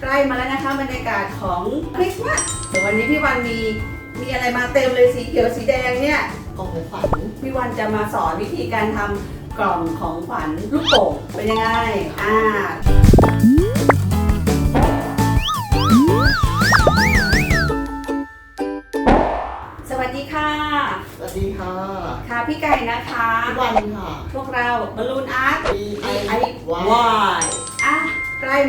ใกล้มาแล้วนะคะบรรยากาศของคริสต์มาสเดี๋ยววันนี้พี่วันมีมีอะไรมาเต็มเลยสีเขียวสีแดงเนี่ยกล่องของขวัญพี่วันจะมาสอนวิธีการทำกล่องของขวัญลูกโป่งเป็นยังไงอ่าสวัสดีค่ะ สวัสดีค่ะ ค่ะพี่ไก่นะคะทุกวันค่ะ พวกเราบอลลูนอา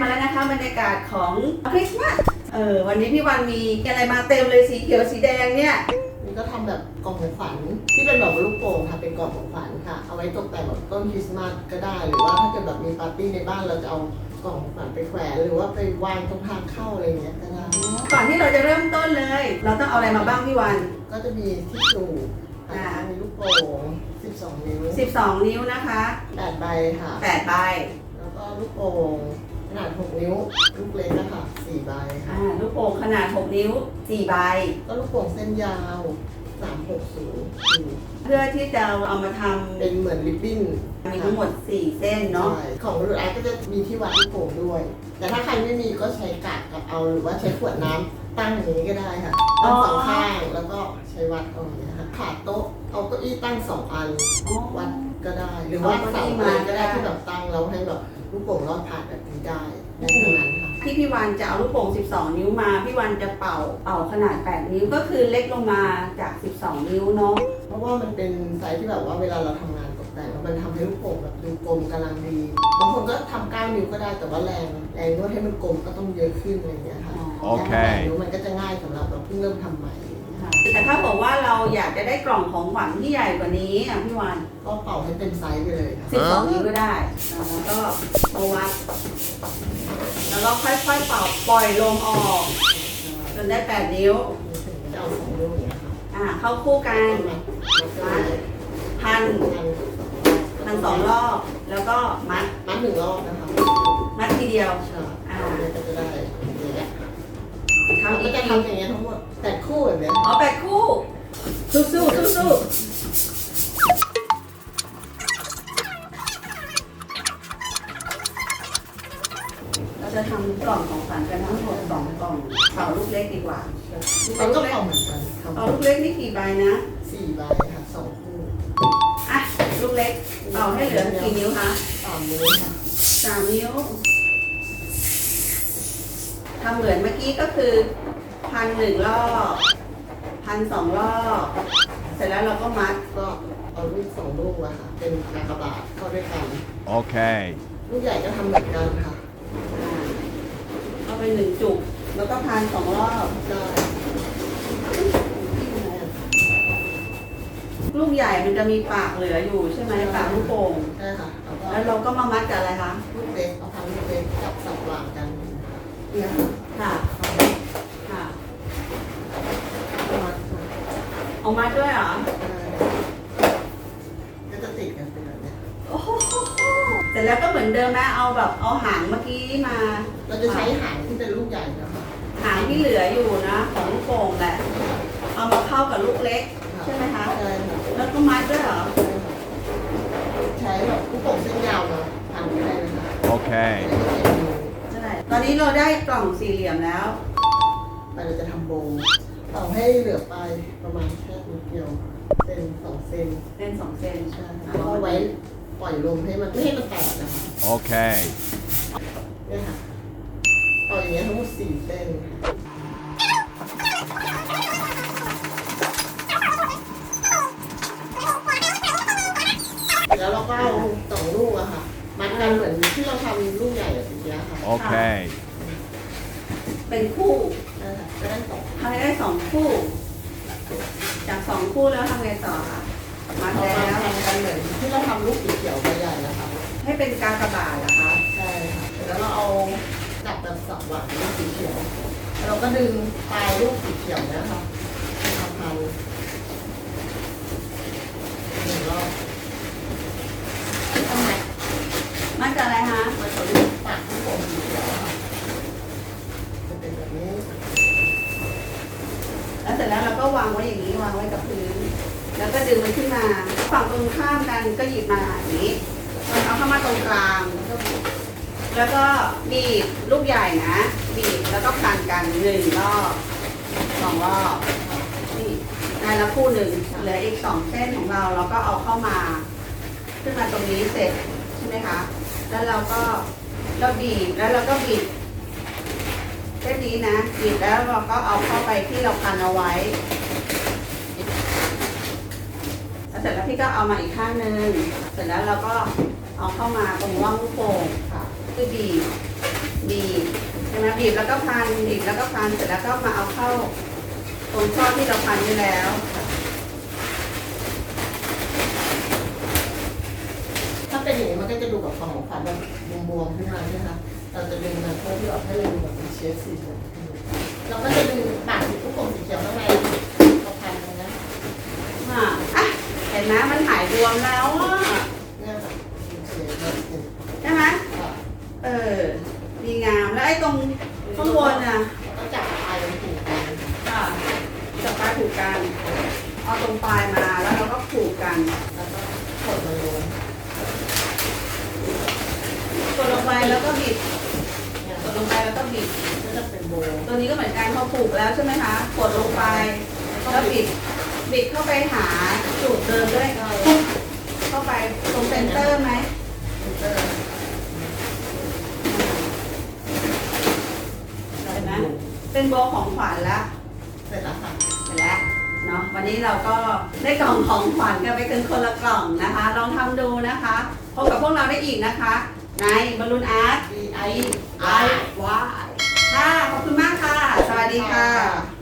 มาแล้วนะคะบรรยากาศของคริสต์มาสเออวันนี้พี่วันมีอะไรมาเต็มเลยสีเขียวสีแดงเนี่ยนี่ก็ทำแบบกล่องของขวัญที่เป็นแบบลูกโป่งค่ะ เป็นกล่องของขวัญค่ะ เอาไว้ตกแต่งแบบต้นคริสต์มาสก็ได้ หรือว่าถ้าเกิดแบบมีปาร์ตี้ในบ้านเราจะเอากล่องของขวัญไปแขวนหรือว่าไปวางตรงทางเข้าอะไรอย่างเงี้ยก็ได้ ก่อนที่เราจะเริ่มต้นเลย เราต้องเอาอะไรมาบ้างพี่วัน ก็จะมีที่จูบค่ะอ่า มีลูกโป่ง12 นิ้ว12 นิ้วนะคะ 8ใบค่ะ 8 ใบแล้วก็ลูกโป่ง ขนาด 6 นิ้ว ลูกเล็กนะคะ4ใบค่ะ อ่าลูกโป่งขนาด 6 นิ้ว 4 ใบ ก็ลูกโป่งเส้นยาว 360อยู่เพื่อที่จะเอามาทเป็นเหมือนริบบิ้นำมีทั้งหมด 4 เส้นเนาะ ใช่ของรูไอก็จะมีที่วัดลูกโป่งด้วย แต่ถ้าใครไม่มีก็ใช้กาดกับเอาหรือว่าใช้ขวดน้ำตั้งอย่างนี้ก็ได้ค่ะตั้งสองข้างแล้วก็ใช้วัดเอาอย่างเงี้ยค่ะขาดโต๊ะเอาเก้าอี้ตั้งสองอันอ๋อวัดก็ได้ หรือว่าเอาเก้าเสาอี้อะไรมาก็ได้ก็ได้ที่แบบตั้งแล้วให้แบบ ลูกโป่งรอดผ่านแบบนี้ได้ได้ทั้งนั้นค่ะที่พี่วันจะเอาลูกโป่ง 12 นิ้วมา พี่วันจะเป่าเป่าขนาด 8 นิ้วก็คือเล็กลงมาจาก 12 นิ้วเนาะ เพราะว่ามันเป็นไซส์ที่แบบว่าเวลาเราทำงานตกแต่งแล้วมันทำให้ลูกโป่งแบบดูกลมกำลังดีบางคนก็ทำเก้านิ้วก็ได้แต่ว่าแรงแรงนวดให้มันกลมก็ต้องเยอะขึ้นอะไรอย่างเงี้ยค่ะอ๋อโอเคแปดนิ้วมันก็จะง่ายสำหรับเราเพิ่งเริ่มทำใหม่ แต่ถ้าบอกว่าเราอยากจะได้กล่องของขวัญที่ใหญ่กว่านี้อะพี่วันก็เป่าให้เต็มไซส์ไปเลยค่ะ12นิ้วก็ได้แล้วก็เอาวัดแล้วก็ค่อยๆเป่าปล่อยลมออก จนได้8นิ้วจะเอาสองนิ้วอย่างเงี้ยค่ะอ่าเข้าคู่กันมัดมัดก็เลยพันพันพันสองรอบ แล้วก็มัดมัดหนึ่งรอบนะคะมัดทีเดียวใช่อ่าเนี่ยก็จะได้อย่างเงี้ย ทำเราอีก็กจะทีทำอย่างเงี้ยทั้งหมดแปดคู่แบบเนี้ยเอาแปดคู่ สู้สู้สู้สู้เราจะทำกล่องของขวัญกันทั้งหมดสองกล่องเป่าลูกเล็กดีกว่ามันก็เป่าเหมือนกันเป่าทำลูกเล็กนี่กี่ใบนะสี่ใบค่ะสองคู่อะลูกเล็กเป่าให้เหลือกี่นิ้วคะสามนิ้วค่ะสามนิ้วทำเหมือนเมื่อ กี้ก็คือพันหนึ่งรอบพันสองรอบเสร็จแล้วเราก็มัดก็เอาลูกสองลูกอะค่ะ เป็นกากบาทเข้าด้วยกัน Okay. ลูกใหญ่ก็ทำเหมือนกันค่ะอ่าเอาไปหนึ่งจุกแล้วก็พันสองรอบ ได้ลูกใหญ่มันจะมีปากเหลืออยู่ใช่ไหมปากลูกโป่งใช่ค่ะแล้วก็แล้วเราก็มามัดกับอะไรคะลูกเล็กเอาพันลูกเล็กจับสับหว่างกันเนี่ยค่ะค่ะค่ะ เอามัดค่ะ เอามัดด้วยเหรอ ก็จะติดกันเป็นแบบเนี้ยโอ้โหเสร็จแล้วก็เหมือนเดิมนะ เอาแบบเอาหางเมื่อกี้มา เราจะใช้หางที่เป็นลูกใหญ่นะคะหางที่เหลืออยู่นะ ของลูกโป่งแหละ เอามาเข้ากับลูกเล็ก ใช่ไหมคะ ใช่ค่ะแล้วก็มัดด้วยเหรอ ใช้แบบลูกโป่งเส้นยาวมาพันก็ได้นะคะ Okay. ใช่ ตอนนี้เราได้กล่องสี่เหลี่ยมแล้วไปเราจะทำโบว์ ต่อให้เหลือไปประมาณแค่นิดเดียวเป็นสองเซนเส้นสองเส้นใช่ค่ะแล้วเอาไว้ปล่อยลมให้มันไม่ให้มันแตกนะคะ Okay. เนี่ยค่ะเอาอย่างเงี้ยทั้งหมดสี่เส้นค่ะแล้วเราก็เอาสองลูกอะค่ะ มัดกันเหมือนที่เราทำลูกใหญ่อะทีเดียวค่ะ Okay. เป็นคู่ นั่นแหละก็ได้สองทำให้ได้สองคู่ จากสองคู่แล้วทำไงต่อคะมัดเอาแล้มาวทำกันเหมือนที่เราทำลูกสีเขียวใบใหญ่นะคะให้เป็นกากบาทเหรอคะ ใช่ค่ะแล้วเราเอาจับแบบสับหวานลูกสีเขียวแล้วเราก็ดึงปลายลูกสีเขียวเนี้ยค่ะมาพันหนึ่งรอบทำไม มัดกับอะไรคะ มาทำลูกปากลูกโป่งสีเขียวอะค่ะจะเป็นแบบนี้ แล้วเสร็จแล้วเราก็วางไว้อย่างนี้วางไว้กับพื้น แล้วก็ดึงมันขึ้นมาฝั่งตรงข้ามกันก็หยิบมาอย่างนี้เอาเข้ามาตรงกลาง แล้วก็บีบลูกใหญ่นะ บีบแล้วก็พันกันหนึ่งรอบสองรอบนี่ได้แล้วคู่หนึ่งเหลืออีกสองเส้นของเราเราก็เอาเข้ามา ขึ้นมาตรงนี้เสร็จใช่ไหมคะ แล้วเราก็เราบีบแล้วเราก็บีบ เส้นนี้นะบีบแล้วเราก็เอาเข้าไปที่เราพันเอาไว้แล้วเสร็จแล้วพี่ก็เอามาอีกข้างหนึ่งเสร็จแล้วเราก็เอาเข้ามาตรงร่องลูกโป่งค่ะคือบีบบีบใช่ไหมบีบแล้วก็พันบีบแล้วก็พันเสร็จแล้วก็มาเอาเข้าตรงช่อที่เราพันไว้แล้วถ้าเป็นอย่างนี้มันก็จะดูแบบกล่องของขวัญแบบบวมๆขึ้นมาใช่ไหมคะ เราจะดึงมันเพื่อที่ออกให้เราดูแบบเป็นเชฟสีเหลืองเราก็จะดึงปากสีลูกโป่งสีเขียวข้างในเราพันตรงนั้นอะอะเห็นไหมมันหายบวมแล้วอะเนี่ยค่ะเป็นเชฟแบบนี้ใช่ไหมค่ะเออดีงามแล้วไอ้ตรงข้างบนอะแล้วก็จับปลายมันผูกกันค่ะจับปลายผูกกันเอาตรงปลายมาแล้วเราก็ผูกกันแล้วก็กดมันลง กดลงไปแล้วก็บิดเนี่ยกด ลงไปแล้วก็บิดก็จะเป็นโบว์ตัวนี้ก็เหมือนกันพอผูกแล้วใช่ไหมคะกดลงไปแล้วบิดบิดเข้าไปหาจุดเดิมด้วยเข้าไปตรงเซนเตอร์ไหมเออเห็นไหมเป็นโบของขวัญละเสร็จแล้วค่ะเสร็จแล้วเนาะวันนี้เราก็ได้กล่องของขวัญกันไปกันคนละกล่องนะคะ ลองทำดูนะคะพบกับพวกเราได้อีกนะคะ ในบอลลูนอาร์ตไอไอวายค่ะ ขอบคุณมากค่ะ สวัสดีค่ะ